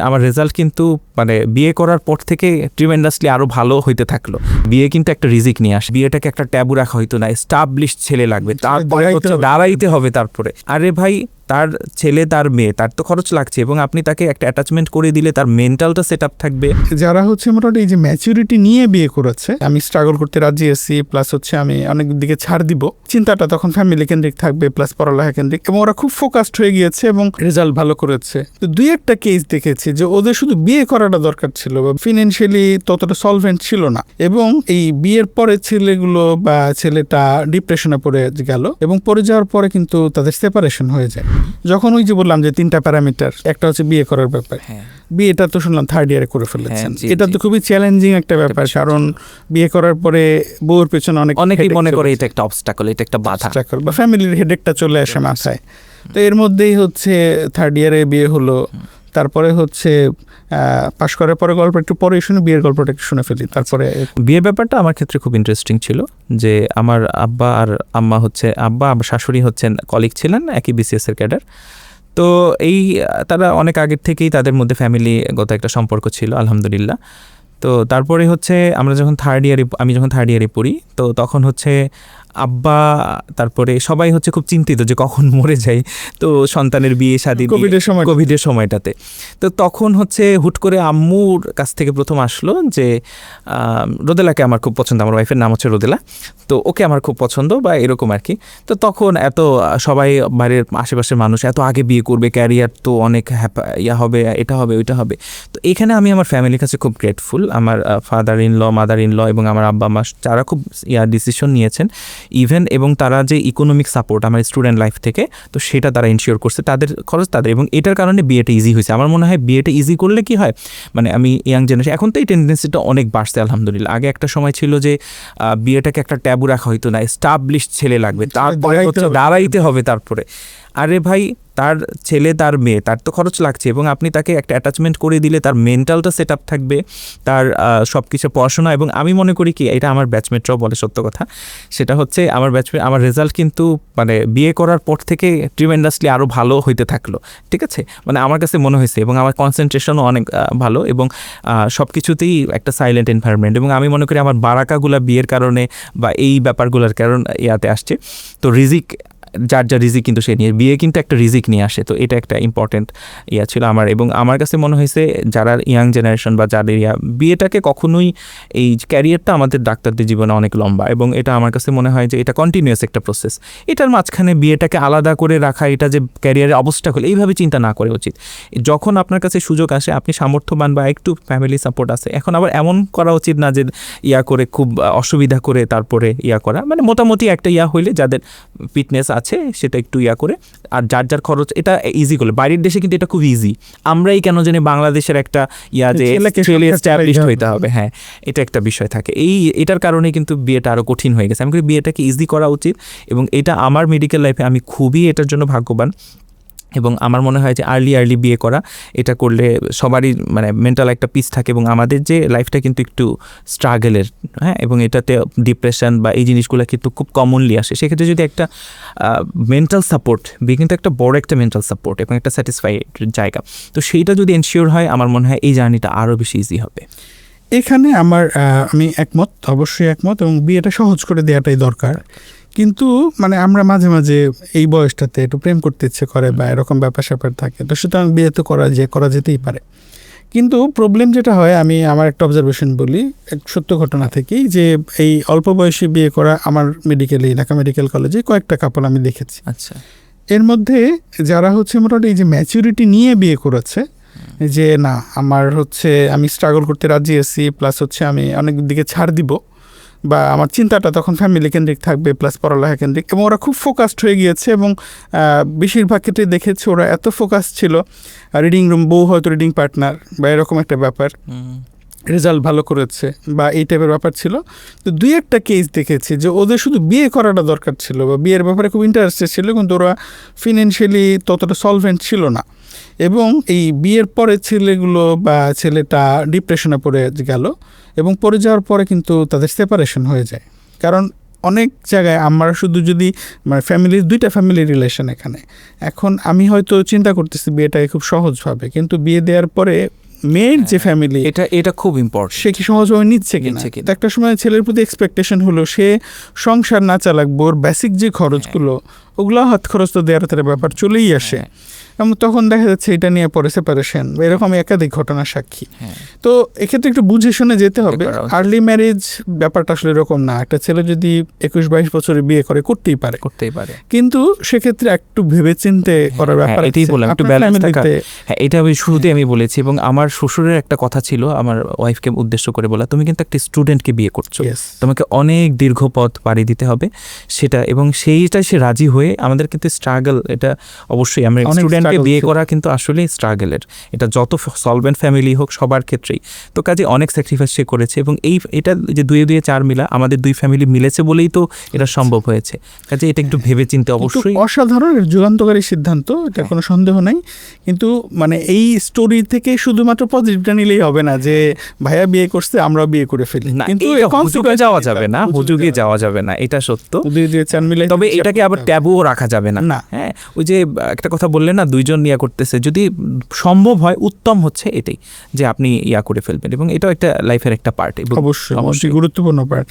আমার রেজাল্ট কিন্তু মানে বিয়ে করার পর থেকে ট্রিমেন্ডাসলি আরও ভালো হইতে থাকল। বিয়ে কিন্তু একটা রিজিক নিয়ে আসে। বিয়েটাকে একটা ট্যাবু রাখা হইতো না। এস্টাবলিশ ছেলে লাগবে। তারপরে হচ্ছে দাঁড়াইতে হবে তারপরে। আরে ভাই তার ছেলে, তার মেয়ে, তার তো খরচ লাগছে এবং আপনি তাকে একটা অ্যাটাচমেন্ট করে দিলে তার মেন্টালটা সেট আপ থাকবে। যারা হচ্ছে মোটামুটি এই যে ম্যাচুরিটি নিয়ে বিয়ে করেছে, আমি স্ট্রাগল করতে রাজি আছি প্লাস হচ্ছে আমি অনেক দিকে ছাড় দিব। চিন্তাটা তখন ফ্যামিলি কেন্দ্রিক থাকবে প্লাস পড়ালেখা কেন্দ্রিক, এবং ওরা খুব ফোকাসড হয়ে গিয়েছে এবং রেজাল্ট ভালো করেছে। তো দুই একটা কেস দেখেছি যে ওদের শুধু বিয়ে করাটা দরকার ছিল বা ফিনান্সিয়ালি ততটা সলভেন্ট ছিল না। এবং এই বিয়ের পরে ছেলেগুলো বা ছেলেটা ডিপ্রেশনে পড়ে গেল এবং পড়ে যাওয়ার পরে কিন্তু তাদের সেপারেশন হয়ে যায়। যখন ওই যে বললাম যে তিনটা প্যারামিটার একটা হচ্ছে বিয়ে করার ব্যাপার। হ্যাঁ। বিয়েটা তো শুনলাম থার্ড ইয়ারে করে ফেলেছেন। হ্যাঁ, এটা তো খুবই চ্যালেঞ্জিং একটা ব্যাপার কারণ বিয়ে করার পরে বউর পেছনে অনেক অনেকেই মনে করে এটা একটা অবস্টাকল এটা একটা বাধা। বা ফ্যামিলির হেডেকটা চলে আসে মাথায়। তো এর মধ্যেই হচ্ছে থার্ড ইয়ারে বিয়ে হলো। তারপরে হচ্ছে পাশ করার পরে গল্প, একটু পরে শুনে বিয়ের গল্পটা একটু শুনে ফেলি, তারপরে বিয়ের ব্যাপারটা আমার ক্ষেত্রে খুব ইন্টারেস্টিং ছিল, যে আমার আব্বা আর আম্মা হচ্ছে, আব্বা আমার শাশুড়ি হচ্ছেন কলিগ ছিলেন, একই বিসিএস এর ক্যাডার তো এই, তারা অনেক আগের থেকেই তাদের মধ্যে ফ্যামিলিগত একটা সম্পর্ক ছিল, আলহামদুলিল্লাহ। তো তারপরে হচ্ছে, আমরা যখন থার্ড ইয়ারে আমি যখন থার্ড ইয়ারে পড়ি, তো তখন হচ্ছে আব্বা তারপরে সবাই হচ্ছে খুব চিন্তিত যে কখন মরে যাই। তো সন্তানের বিয়ে শাদী কোভিডের সময় কোভিডের সময়টাতে। তো তখন হচ্ছে হুট করে আম্মুর কাছ থেকে প্রথম আসলো যে রোদেলাকে আমার খুব পছন্দ। আমার ওয়াইফের নাম হচ্ছে রোদেলা। তো ওকে আমার খুব পছন্দ বা এরকম আর কি তো তখন এত সবাই বাড়ির আশেপাশের মানুষ এত আগে বিয়ে করবে ক্যারিয়ার তো অনেক হ্যাপা ইয়া হবে এটা হবে ওইটা হবে। তো এখানে আমি আমার ফ্যামিলির কাছে খুব গ্রেটফুল আমার father in law mother in law এবং আমার আব্বা মা যারা খুব ইয়া ডিসিশন নিয়েছেন। ইভেন এবং তারা যে ইকোনমিক সাপোর্ট আমার স্টুডেন্ট লাইফ থেকে তো সেটা তারা ইনশিওর করছে তাদের খরচ তাদের এবং এটার কারণে বিয়েটা ইজি হয়েছে। আমার মনে হয় বিয়েটা ইজি করলে কি হয়? মানে আমি ইয়াং জেনারেশন এখন তো এই টেন্ডেন্সিটা অনেক বাড়ছে আলহামদুলিল্লাহ। আগে একটা সময় ছিল যে বিয়েটাকে একটা ট্যাবু রাখা হয়তো না স্টাবলিশ ছেলে লাগবে তারপরে দাঁড়াইতে হবে তারপরে। আরে ভাই, তার ছেলে, তার মেয়ে, তার তো খরচ লাগছে এবং আপনি তাকে একটা অ্যাটাচমেন্ট করে দিলে তার মেন্টালটা সেট আপ থাকবে, তার সব কিছু পড়াশোনা এবং আমি মনে করি কি, এটা আমার ব্যাচমেটরাও বলে সত্য কথা, সেটা হচ্ছে আমার ব্যাচমেট আমার রেজাল্ট কিন্তু মানে বিয়ে করার পর থেকে ট্রিমেন্ডাসলি আরও ভালো হইতে থাকল, ঠিক আছে? মানে আমার কাছে মনে হয়েছে এবং আমার কনসেন্ট্রেশনও অনেক ভালো এবং সব কিছুতেই একটা সাইলেন্ট এনভায়রনমেন্ট এবং আমি মনে করি আমার বারাকাগুলা বিয়ের কারণে বা এই ব্যাপারগুলোর কারণ ইয়াতে আসছে, তো রিজিক যার যা রিজিক কিন্তু সে নিয়ে, বিয়ে কিন্তু একটা রিজিক নিয়ে আসে, তো এটা একটা ইম্পর্টেন্ট ইয়া ছিল আমার। এবং আমার কাছে মনে হয়েছে যারা ইয়াং জেনারেশন বা যাদের ইয়া, বিয়েটাকে কখনোই এই ক্যারিয়ারটা আমাদের ডাক্তারদের জীবনে অনেক লম্বা, এবং এটা আমার কাছে মনে হয় যে এটা কন্টিনিউয়াস একটা প্রসেস এটার মাঝখানে বিয়েটাকে আলাদা করে রাখা, এটা যে ক্যারিয়ারের অবস্থা হলে, এইভাবে চিন্তা না করে উচিত। যখন আপনার কাছে সুযোগ আসে, আপনি সামর্থ্যবান বা একটু ফ্যামিলি সাপোর্ট আছে, এখন আবার এমন করা উচিত না যে ইয়া করে খুব অসুবিধা করে তারপরে ইয়া করা মানে মোটামুটি একটা ইয়া হইলে যাদের ফিটনেস আছে সেটা একটু ইয়া করে। আর যার যার খরচ এটা ইজি করলে। বাইরের দেশে কিন্তু এটা খুব ইজি আমরাই কেন জানি বাংলাদেশের একটা ইয়া যে এস্টাবলিশ হইতে হবে হ্যাঁ। এটা একটা বিষয় থাকে। এই এটার কারণে কিন্তু বিয়েটা আরও কঠিন হয়ে গেছে। আমি করি বিয়েটাকে ইজি করা উচিত এবং এটা আমার মেডিকেল লাইফে আমি খুবই এটার জন্য ভাগ্যবান। এবং আমার মনে হয় যে আর্লি আর্লি বিয়ে করা, এটা করলে সবারই মানে মেন্টাল একটা পিস থাকে এবং আমাদের যে লাইফটা কিন্তু একটু স্ট্রাগলের হ্যাঁ? এবং এটাতে ডিপ্রেশন বা এই জিনিসগুলো কিন্তু খুব কমনলি আসে। সেক্ষেত্রে যদি একটা মেন্টাল সাপোর্ট বিয়ে কিন্তু একটা বড় একটা মেন্টাল সাপোর্ট এবং একটা স্যাটিসফাইড জায়গা। তো সেইটা যদি এনশিওর হয়, আমার মনে হয় এই জার্নিটা আরও বেশি ইজি হবে। এখানে আমার আমি একমত, অবশ্যই একমত এবং বিয়েটা সহজ করে দেওয়াটাই দরকার। কিন্তু মানে আমরা মাঝে মাঝে এই বয়সটাতে একটু প্রেম করতে ইচ্ছে করে বা এরকম ব্যাপার স্যাপার থাকে। তো সুতরাং বিয়ে তো করা যে করা যেতেই পারে। কিন্তু প্রবলেম যেটা হয় আমি আমার একটা অবজারভেশন বলি এক সত্য ঘটনা থেকেই যে এই অল্প বয়সে বিয়ে করা আমার মেডিকেলে ঢাকা মেডিকেল কলেজে কয়েকটা কাপল আমি দেখেছি। আচ্ছা। এর মধ্যে যারা হচ্ছে মোটামুটি এই যে ম্যাচুরিটি নিয়ে বিয়ে করেছে যে না আমার হচ্ছে আমি স্ট্রাগল করতে রাজি আছি প্লাস হচ্ছে আমি অনেক দিকে ছাড় দিব। বা আমার চিন্তাটা তখন ফ্যামিলি কেন্দ্রিক থাকবে প্লাস পড়ালেখা কেন্দ্রিক এবং ওরা খুব ফোকাসড হয়ে গিয়েছে এবং বেশিরভাগ ক্ষেত্রে দেখেছি ওরা এত ফোকাস ছিল রিডিং রুম বউ হয়তো রিডিং পার্টনার বা এরকম একটা ব্যাপার। রেজাল্ট ভালো করেছে বা এই টাইপের ব্যাপার ছিল। তো দুই একটা কেস দেখেছি যে ওদের শুধু বিয়ে করাটা দরকার ছিল বা বিয়ের ব্যাপারে খুব ইন্টারেস্টেড ছিল কিন্তু ওরা ফিনান্সিয়ালি ততটা সলভেন্ট ছিল না। এবং এই বিয়ের পরে ছেলেগুলো বা ছেলেটা ডিপ্রেশনে পড়ে গেল এবং পড়ে যাওয়ার পরে কিন্তু তাদের সেপারেশন হয়ে যায়। কারণ অনেক জায়গায় আমরা শুধু যদি মানে ফ্যামিলির দুইটা ফ্যামিলি রিলেশন এখানে এখন আমি হয়তো চিন্তা করতেছি বিয়েটাকে খুব সহজভাবে কিন্তু বিয়ে দেওয়ার পরে মেয়ের যে ফ্যামিলি এটা এটা খুব ইম্পর্টেন্ট সে কি সহজভাবে নিচ্ছে কিনা? একটা সময় ছেলের প্রতি এক্সপেকটেশন হলো সে সংসার না চালাকবো ওর বেসিক যে খরচগুলো ওগুলো হাত খরচ তো দেওয়ার তার ব্যাপার চলেই আসে। হ্যাঁ। এবং তখন দেখা যাচ্ছে এটা নিয়ে পরে সেপারেশন এরকম একাধিক ঘটনা সাক্ষী। হ্যাঁ। তো এক্ষেত্রে একটু বুঝে শুনে যেতে হবে। আর্লি ম্যারেজ ব্যাপারটা আসলে এরকম না। একটা ছেলে যদি একুশ বাইশ বছরে বিয়ে করে করতেই পারে। করতেই পারে। কিন্তু সেক্ষেত্রে একটু ভেবে চিনতে করার ব্যাপার হ্যাঁ, এটাই বললাম, একটু থাকা। হ্যাঁ এটা আমি শুরুতে আমি বলেছি এবং আমার শ্বশুরের একটা কথা ছিল আমার ওয়াইফকে উদ্দেশ্য করে বলা তুমি কিন্তু একটা স্টুডেন্টকে বিয়ে করছ। তোমাকে অনেক দীর্ঘ পথ পাড়ি দিতে হবে। সেটা এবং সেইটা সে রাজি হয়ে আমাদের কিন্তু স্ট্রাগল এটা অবশ্যই আমরা অনেক স্টুডেন্টকে বিয়ে করা কিন্তু আসলে স্ট্রাগলের এটা যত সলভেন্ট ফ্যামিলি হোক সবার ক্ষেত্রেই। তো কাজে অনেক স্যাক্রিফাইস সে করেছে এবং এই এটা যে দুয়ে দুয়ে চার মিলা আমাদের দুই ফ্যামিলি মিলেছে বলেই তো এটা সম্ভব হয়েছে। কাজে এটা একটু ভেবে চিন্তে অবশ্যই অসাধারণ যুগান্তকারী সিদ্ধান্ত এটা। কোনো সন্দেহ নাই। কিন্তু মানে এই স্টোরি থেকে শুধুমাত্র পজিটিভটা নিলেই হবে না যে ভাইয়া বিয়ে করছে আমরাও বিয়ে করে ফেলি। না কিন্তু হুজুগে যাওয়া যাবে না হুজুগে যাওয়া যাবে না এটা সত্য। তবে এটাকে আবার ট্যাবুও রাখা যাবে না। না। হ্যাঁ ওই যে একটা কথা বললেন না দুইজন ইয়া করতেছে যদি সম্ভব হয় উত্তম হচ্ছে এটাই যে আপনি ইয়া করে ফেলবেন। এবং এটাও একটা লাইফের একটা পার্ট অবশ্যই অবশ্যই গুরুত্বপূর্ণ পার্ট